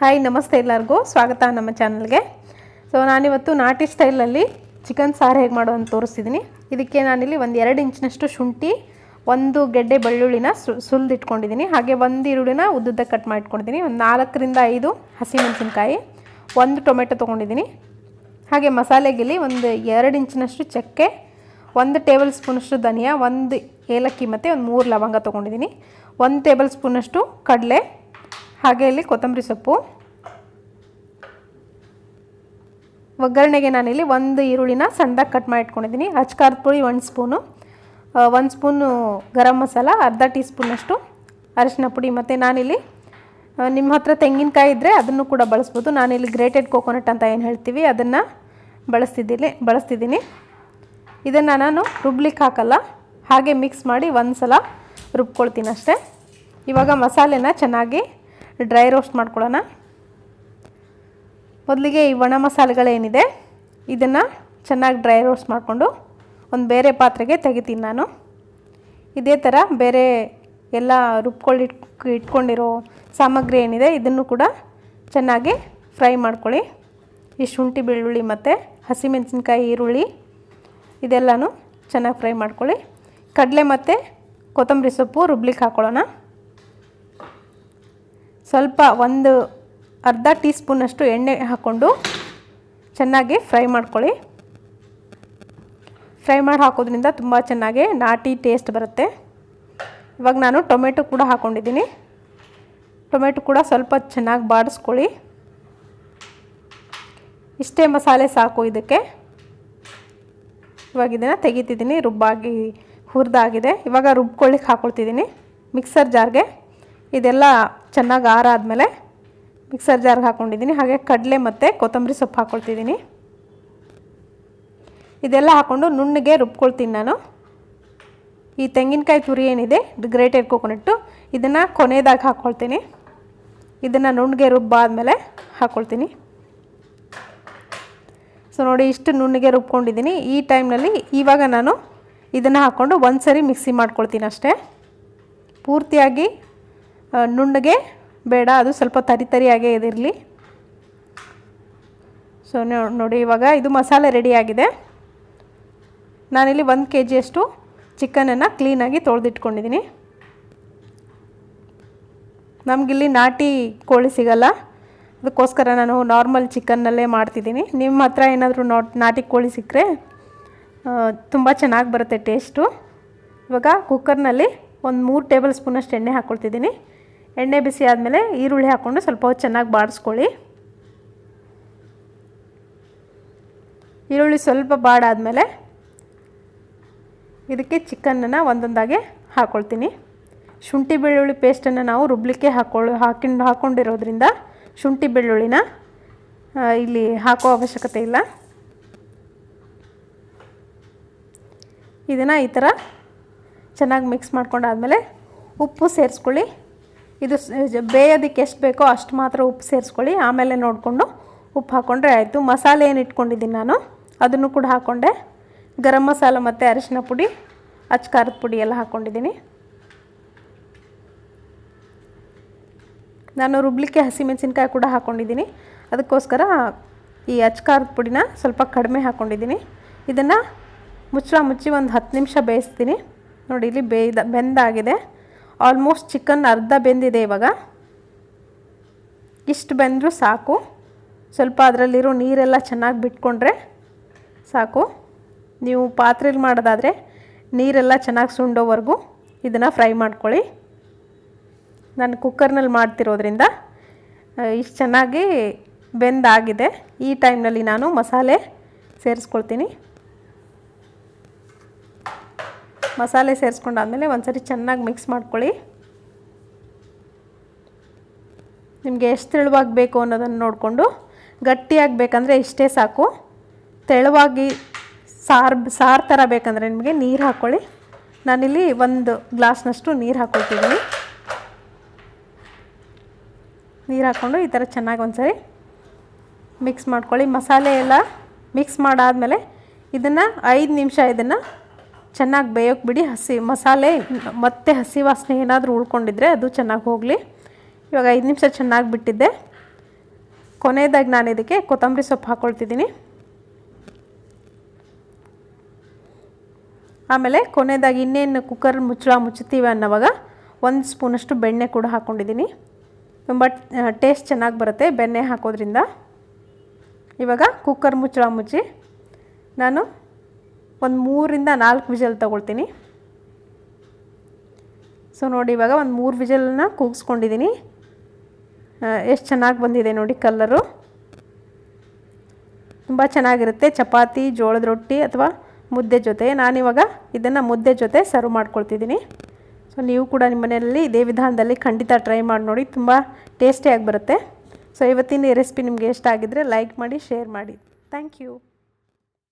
Hi ನಮಸ್ತೆ ಎಲ್ಲರಿಗೂ. ಸ್ವಾಗತ ನಮ್ಮ ಚಾನಲ್ಗೆ. ಸೊ ನಾನಿವತ್ತು ನಾಟಿ ಸ್ಟೈಲಲ್ಲಿ ಚಿಕನ್ ಸಾರು ಹೇಗೆ ಮಾಡೋ ಅಂತ ತೋರಿಸ್ತಿದ್ದೀನಿ ಇದಕ್ಕೆ ನಾನಿಲ್ಲಿ ಒಂದು ಎರಡು ಇಂಚಿನಷ್ಟು ಶುಂಠಿ, ಒಂದು ಗೆಡ್ಡೆ ಬೆಳ್ಳುಳ್ಳಿನ ಸುಲಿದಿಟ್ಕೊಂಡಿದ್ದೀನಿ ಹಾಗೆ ಒಂದು ಈರುಳ್ಳಿನ ಉದ್ದುದ್ದ ಕಟ್ ಮಾಡಿಟ್ಕೊಂಡಿದ್ದೀನಿ ಒಂದು ನಾಲ್ಕರಿಂದ ಐದು ಹಸಿಮೆಣಸಿನ್ಕಾಯಿ, ಒಂದು ಟೊಮೆಟೊ ತೊಗೊಂಡಿದ್ದೀನಿ ಹಾಗೆ ಮಸಾಲೆಗಿಲ್ಲಿ ಒಂದು ಎರಡು ಇಂಚಿನಷ್ಟು ಚಕ್ಕೆ, ಒಂದು ಟೇಬಲ್ ಸ್ಪೂನಷ್ಟು ಧನಿಯಾ, ಒಂದು ಏಲಕ್ಕಿ ಮತ್ತು ಒಂದು ಮೂರು ಲವಂಗ ತೊಗೊಂಡಿದ್ದೀನಿ ಒಂದು ಟೇಬಲ್ ಸ್ಪೂನಷ್ಟು ಕಡಲೆ ಹಾಗೆ ಇಲ್ಲಿ ಕೊತ್ತಂಬರಿ ಸೊಪ್ಪು. ಒಗ್ಗರಣೆಗೆ ನಾನಿಲ್ಲಿ ಒಂದು ಈರುಳ್ಳಿನ ಸಣ್ಣದಾಗಿ ಕಟ್ ಮಾಡಿ ಇಟ್ಕೊಂಡಿದ್ದೀನಿ ಅಚ್ಕಾರದ ಪುಡಿ ಒಂದು ಸ್ಪೂನು. ಒಂದು ಸ್ಪೂನು ಗರಂ ಮಸಾಲ, ಅರ್ಧ ಟೀ ಸ್ಪೂನಷ್ಟು ಅರಿಶಿನ ಪುಡಿ ಮತ್ತು ನಾನಿಲ್ಲಿ ನಿಮ್ಮ ಹತ್ರ ತೆಂಗಿನಕಾಯಿ ಇದ್ದರೆ ಅದನ್ನು ಕೂಡ ಬಳಸ್ಬೋದು. ನಾನಿಲ್ಲಿ ಗ್ರೇಟೆಡ್ ಕೋಕೋನಟ್ ಅಂತ ಏನು ಹೇಳ್ತೀವಿ, ಅದನ್ನು ಬಳಸ್ತಿದ್ದೀನಿ ಬಳಸ್ತಿದ್ದೀನಿ ಇದನ್ನು ನಾನು ರುಬ್ಲಿಕ್ಕೆ ಹಾಕಲ್ಲ, ಹಾಗೆ ಮಿಕ್ಸ್ ಮಾಡಿ ಒಂದು ಸಲ ರುಬ್ಕೊಳ್ತೀನಿ ಅಷ್ಟೇ. ಇವಾಗ ಮಸಾಲೆನ ಚೆನ್ನಾಗಿ ಡ್ರೈ ರೋಸ್ಟ್ ಮಾಡ್ಕೊಳ್ಳೋಣ. ಮೊದಲಿಗೆ ಈ ಒಣ ಮಸಾಲೆಗಳೇನಿದೆ ಇದನ್ನು ಚೆನ್ನಾಗಿ ಡ್ರೈ ರೋಸ್ಟ್ ಮಾಡಿಕೊಂಡು ಒಂದು ಬೇರೆ ಪಾತ್ರೆಗೆ ತೆಗಿತೀನಿ ನಾನು. ಇದೇ ಥರ ಬೇರೆ ಎಲ್ಲ ರುಬ್ಕೊಳ್ಳಿ, ಇಟ್ಕೊಂಡಿರೋ ಸಾಮಗ್ರಿ ಏನಿದೆ, ಇದನ್ನು ಕೂಡ ಚೆನ್ನಾಗಿ ಫ್ರೈ ಮಾಡ್ಕೊಳ್ಳಿ. ಈ ಶುಂಠಿ, ಬೆಳ್ಳುಳ್ಳಿ ಮತ್ತು ಹಸಿಮೆಣಸಿನ್ಕಾಯಿ, ಈರುಳ್ಳಿ ಇದೆಲ್ಲನೂ ಚೆನ್ನಾಗಿ ಫ್ರೈ ಮಾಡ್ಕೊಳ್ಳಿ. ಕಡಲೆ ಮತ್ತು ಕೊತ್ತಂಬರಿ ಸೊಪ್ಪು ರುಬ್ಲಿಕ್ಕೆ ಹಾಕ್ಕೊಳ್ಳೋಣ ಸ್ವಲ್ಪ ಒಂದು ಅರ್ಧ ಟೀ ಸ್ಪೂನಷ್ಟು ಎಣ್ಣೆ ಹಾಕ್ಕೊಂಡು ಚೆನ್ನಾಗಿ ಫ್ರೈ ಮಾಡ್ಕೊಳ್ಳಿ. ಫ್ರೈ ಮಾಡಿ ಹಾಕೋದ್ರಿಂದ ತುಂಬ ಚೆನ್ನಾಗಿ ನಾಟಿ ಟೇಸ್ಟ್ ಬರುತ್ತೆ. ಇವಾಗ ನಾನು ಟೊಮೆಟೊ ಕೂಡ ಹಾಕ್ಕೊಂಡಿದ್ದೀನಿ ಟೊಮೆಟೊ ಕೂಡ ಸ್ವಲ್ಪ ಚೆನ್ನಾಗಿ ಬಾಡಿಸ್ಕೊಳ್ಳಿ. ಇಷ್ಟೇ ಮಸಾಲೆ ಸಾಕು ಇದಕ್ಕೆ. ಇವಾಗ ಇದನ್ನು ತೆಗಿತಿದ್ದೀನಿ, ರುಬ್ಬಾಗಿ ಹುರಿದಾಗಿದೆ. ಇವಾಗ ರುಬ್ಕೊಳ್ಳಿಕ್ಕೆ ಹಾಕ್ಕೊಳ್ತಿದ್ದೀನಿ ಮಿಕ್ಸರ್ ಜಾರ್ಗೆ. ಇದೆಲ್ಲ ಚೆನ್ನಾಗಿ ಆರಾದಮೇಲೆ ಮಿಕ್ಸರ್ ಜಾರ್ಗೆ ಹಾಕ್ಕೊಂಡಿದ್ದೀನಿ ಹಾಗೆ ಕಡಲೆ ಮತ್ತು ಕೊತ್ತಂಬರಿ ಸೊಪ್ಪು ಹಾಕ್ಕೊಳ್ತಿದ್ದೀನಿ ಇದೆಲ್ಲ ಹಾಕ್ಕೊಂಡು ನುಣ್ಣಗೆ ರುಬ್ಕೊಳ್ತೀನಿ ನಾನು. ಈ ತೆಂಗಿನಕಾಯಿ ತುರಿ ಏನಿದೆ ಗ್ರೇಟೆಡ್ ಕೋಕೋನಟ್ಟು ಇದನ್ನು ಕೊನೆಯದಾಗಿ ಹಾಕ್ಕೊಳ್ತೀನಿ ಇದನ್ನು ನುಣ್ಣಗೆ ರುಬ್ಬಾದ್ಮೇಲೆ ಹಾಕ್ಕೊಳ್ತೀನಿ ಸೊ ನೋಡಿ ಇಷ್ಟು ನುಣ್ಣಗೆ ರುಬ್ಕೊಂಡಿದ್ದೀನಿ. ಈ ಟೈಮ್ನಲ್ಲಿ ಇವಾಗ ನಾನು ಇದನ್ನು ಹಾಕ್ಕೊಂಡು ಒಂದು ಸರಿ ಮಿಕ್ಸಿ ಮಾಡ್ಕೊಳ್ತೀನಿ ಅಷ್ಟೇ. ಪೂರ್ತಿಯಾಗಿ ನುಣ್ಣಗೆ ಬೇಡ, ಅದು ಸ್ವಲ್ಪ ತರಿ ತರಿಯಾಗೇ ಇದಿರಲಿ. ಸೊ ನೋಡಿ, ಇವಾಗ ಇದು ಮಸಾಲೆ ರೆಡಿಯಾಗಿದೆ ನಾನಿಲ್ಲಿ ಒಂದು ಕೆ ಜಿಯಷ್ಟು ಚಿಕನನ್ನು ಕ್ಲೀನಾಗಿ ತೊಳೆದಿಟ್ಕೊಂಡಿದ್ದೀನಿ. ನಮಗಿಲ್ಲಿ ನಾಟಿ ಕೋಳಿ ಸಿಗಲ್ಲ. ಅದಕ್ಕೋಸ್ಕರ ನಾನು ನಾರ್ಮಲ್ ಚಿಕನ್ನಲ್ಲೇ ಮಾಡ್ತಿದ್ದೀನಿ. ನಿಮ್ಮ ಹತ್ರ ಏನಾದರೂ ನಾಟ್ ನಾಟಿ ಕೋಳಿ ಸಿಕ್ಕರೆ ತುಂಬ ಚೆನ್ನಾಗಿ ಬರುತ್ತೆ ಟೇಸ್ಟು ಇವಾಗ ಕುಕ್ಕರ್ನಲ್ಲಿ ಒಂದು ಮೂರು ಟೇಬಲ್ ಸ್ಪೂನಷ್ಟು ಎಣ್ಣೆ ಹಾಕ್ಕೊಳ್ತಿದ್ದೀನಿ ಎಣ್ಣೆ ಬಿಸಿ ಆದಮೇಲೆ ಈರುಳ್ಳಿ ಹಾಕ್ಕೊಂಡು ಸ್ವಲ್ಪ ಹೊತ್ತು ಚೆನ್ನಾಗಿ ಬಾಡಿಸ್ಕೊಳ್ಳಿ. ಈರುಳ್ಳಿ ಸ್ವಲ್ಪ ಬಾಡಾದಮೇಲೆ ಇದಕ್ಕೆ ಚಿಕನನ್ನು ಒಂದೊಂದಾಗಿ ಹಾಕ್ಕೊಳ್ತೀನಿ ಶುಂಠಿ ಬೆಳ್ಳುಳ್ಳಿ ಪೇಸ್ಟನ್ನು ನಾವು ರುಬ್ಲಿಕ್ಕೆ ಹಾಕ್ಕೊಳ್ಳಿ ಹಾಕಿಂಡು ಹಾಕ್ಕೊಂಡಿರೋದ್ರಿಂದ ಶುಂಠಿ ಬೆಳ್ಳುಳ್ಳಿನ ಇಲ್ಲಿ ಹಾಕೋ ಅವಶ್ಯಕತೆ ಇಲ್ಲ. ಇದನ್ನು ಈ ಥರ ಚೆನ್ನಾಗಿ ಮಿಕ್ಸ್ ಮಾಡ್ಕೊಂಡಾದ್ಮೇಲೆ ಉಪ್ಪು ಸೇರಿಸ್ಕೊಳ್ಳಿ. ಇದು ಬೇಯೋದಕ್ಕೆ ಎಷ್ಟು ಬೇಕೋ ಅಷ್ಟು ಮಾತ್ರ ಉಪ್ಪು ಸೇರಿಸ್ಕೊಳ್ಳಿ. ಆಮೇಲೆ ನೋಡಿಕೊಂಡು ಉಪ್ಪು ಹಾಕ್ಕೊಂಡ್ರೆ ಆಯಿತು. ಮಸಾಲೆ ಏನು ಇಟ್ಕೊಂಡಿದ್ದೀನಿ ನಾನು, ಅದನ್ನು ಕೂಡ ಹಾಕ್ಕೊಂಡೆ ಗರಂ ಮಸಾಲ ಮತ್ತು ಅರಿಶಿನ ಪುಡಿ, ಅಚ್ಚ ಖಾರದ ಪುಡಿ ಎಲ್ಲ ಹಾಕ್ಕೊಂಡಿದ್ದೀನಿ ನಾನು ರುಬ್ಲಿಕ್ಕೆ ಹಸಿಮೆಣಸಿನ್ಕಾಯಿ ಕೂಡ ಹಾಕ್ಕೊಂಡಿದ್ದೀನಿ ಅದಕ್ಕೋಸ್ಕರ ಈ ಅಚ್ಚ ಖಾರದ ಪುಡಿನ ಸ್ವಲ್ಪ ಕಡಿಮೆ ಹಾಕ್ಕೊಂಡಿದ್ದೀನಿ ಇದನ್ನು ಮುಚ್ಚಳ ಮುಚ್ಚಿ ಒಂದು ಹತ್ತು ನಿಮಿಷ ಬೇಯಿಸ್ತೀನಿ. ನೋಡಿ, ಇಲ್ಲಿ ಬೇಯ್ದ ಬೆಂದಾಗಿದೆ. ಆಲ್ಮೋಸ್ಟ್ ಚಿಕನ್ ಅರ್ಧ ಬೆಂದಿದೆ ಇವಾಗ. ಇಷ್ಟು ಬೆಂದರೂ ಸಾಕು. ಸ್ವಲ್ಪ ಅದರಲ್ಲಿರೋ ನೀರೆಲ್ಲ ಚೆನ್ನಾಗಿ ಬಿಟ್ಕೊಂಡ್ರೆ ಸಾಕು. ನೀವು ಪಾತ್ರೆಲಿ ಮಾಡೋದಾದರೆ ನೀರೆಲ್ಲ ಚೆನ್ನಾಗಿ ಸುಂಡೋವರೆಗೂ ಇದನ್ನು ಫ್ರೈ ಮಾಡ್ಕೊಳ್ಳಿ. ನಾನು ಕುಕ್ಕರ್ನಲ್ಲಿ ಮಾಡ್ತಿರೋದ್ರಿಂದ ಇಷ್ಟು ಚೆನ್ನಾಗಿ ಬೆಂದಾಗಿದೆ. ಈ ಟೈಮ್ನಲ್ಲಿ ನಾನು ಮಸಾಲೆ ಸೇರಿಸ್ಕೊಳ್ತೀನಿ. ಮಸಾಲೆ ಸೇರಿಸ್ಕೊಂಡಾದಮೇಲೆ ಒಂದು ಸರಿ ಚೆನ್ನಾಗಿ ಮಿಕ್ಸ್ ಮಾಡ್ಕೊಳ್ಳಿ. ನಿಮಗೆ ಎಷ್ಟು ತೆಳುವಾಗಿ ಬೇಕು ಅನ್ನೋದನ್ನು ನೋಡಿಕೊಂಡು ಗಟ್ಟಿಯಾಗಿ ಬೇಕಂದರೆ ಇಷ್ಟೇ ಸಾಕು. ತೆಳುವಾಗಿ ಸಾರು ಸಾರು ಥರ ಬೇಕಂದರೆ ನಿಮಗೆ ನೀರು ಹಾಕ್ಕೊಳ್ಳಿ ನಾನಿಲ್ಲಿ ಒಂದು ಗ್ಲಾಸ್ನಷ್ಟು ನೀರು ಹಾಕ್ಕೊಳ್ತಿದ್ದೀನಿ ನೀರು ಹಾಕ್ಕೊಂಡು ಈ ಥರ ಚೆನ್ನಾಗಿ ಒಂದ್ಸರಿ ಮಿಕ್ಸ್ ಮಾಡ್ಕೊಳ್ಳಿ. ಮಸಾಲೆ ಎಲ್ಲ ಮಿಕ್ಸ್ ಮಾಡಾದಮೇಲೆ ಇದನ್ನು ಐದು ನಿಮಿಷ ಇದನ್ನು ಚೆನ್ನಾಗಿ ಬೇಯೋಕೆ ಬಿಡಿ, ಹಸಿ ಮಸಾಲೆ, ಮತ್ತೆ ಹಸಿ ವಾಸನೆ ಏನಾದರೂ ಉಳ್ಕೊಂಡಿದ್ರೆ ಅದು ಚೆನ್ನಾಗಿ ಹೋಗಲಿ. ಇವಾಗ ಐದು ನಿಮಿಷ ಚೆನ್ನಾಗಿ ಬಿಟ್ಟಿದ್ದೆ. ಕೊನೆಯದಾಗಿ ನಾನು ಇದಕ್ಕೆ ಕೊತ್ತಂಬರಿ ಸೊಪ್ಪು ಹಾಕ್ಕೊಳ್ತಿದ್ದೀನಿ ಆಮೇಲೆ ಕೊನೆಯದಾಗಿ ಇನ್ನೇನು ಕುಕ್ಕರ್ ಮುಚ್ಚಳ ಮುಚ್ಚುತ್ತೀವಿ ಅನ್ನೋವಾಗ ಒಂದು ಸ್ಪೂನಷ್ಟು ಬೆಣ್ಣೆ ಕೂಡ ಹಾಕ್ಕೊಂಡಿದ್ದೀನಿ ತುಂಬ ಟೇಸ್ಟ್ ಚೆನ್ನಾಗಿ ಬರುತ್ತೆ ಬೆಣ್ಣೆ ಹಾಕೋದ್ರಿಂದ. ಇವಾಗ ಕುಕ್ಕರ್ ಮುಚ್ಚಳ ಮುಚ್ಚಿ ನಾನು ಒಂದು ಮೂರಿಂದ ನಾಲ್ಕು ವಿಜಲ್ ತೊಗೊಳ್ತೀನಿ. ಸೊ ನೋಡಿ, ಇವಾಗ ಒಂದು ಮೂರು ವಿಜಲನ್ನ ಕೂಗಿಸ್ಕೊಂಡಿದ್ದೀನಿ ಎಷ್ಟು ಚೆನ್ನಾಗಿ ಬಂದಿದೆ ನೋಡಿ ಕಲ್ಲರು. ತುಂಬ ಚೆನ್ನಾಗಿರುತ್ತೆ. ಚಪಾತಿ, ಜೋಳದ ರೊಟ್ಟಿ ಅಥವಾ ಮುದ್ದೆ ಜೊತೆ. ನಾನಿವಾಗ ಇದನ್ನು ಮುದ್ದೆ ಜೊತೆ ಸರ್ವ್ ಮಾಡ್ಕೊಳ್ತಿದ್ದೀನಿ ಸೊ ನೀವು ಕೂಡ ನಿಮ್ಮ ಮನೆಯಲ್ಲಿ ಇದೇ ವಿಧಾನದಲ್ಲಿ ಖಂಡಿತ ಟ್ರೈ ಮಾಡಿ ನೋಡಿ. ತುಂಬ ಟೇಸ್ಟಿಯಾಗಿ ಬರುತ್ತೆ. ಸೊ ಇವತ್ತಿನ ಈ ರೆಸಿಪಿ ನಿಮಗೆ ಇಷ್ಟ ಆಗಿದ್ದರೆ ಲೈಕ್ ಮಾಡಿ, ಶೇರ್ ಮಾಡಿ. Thank you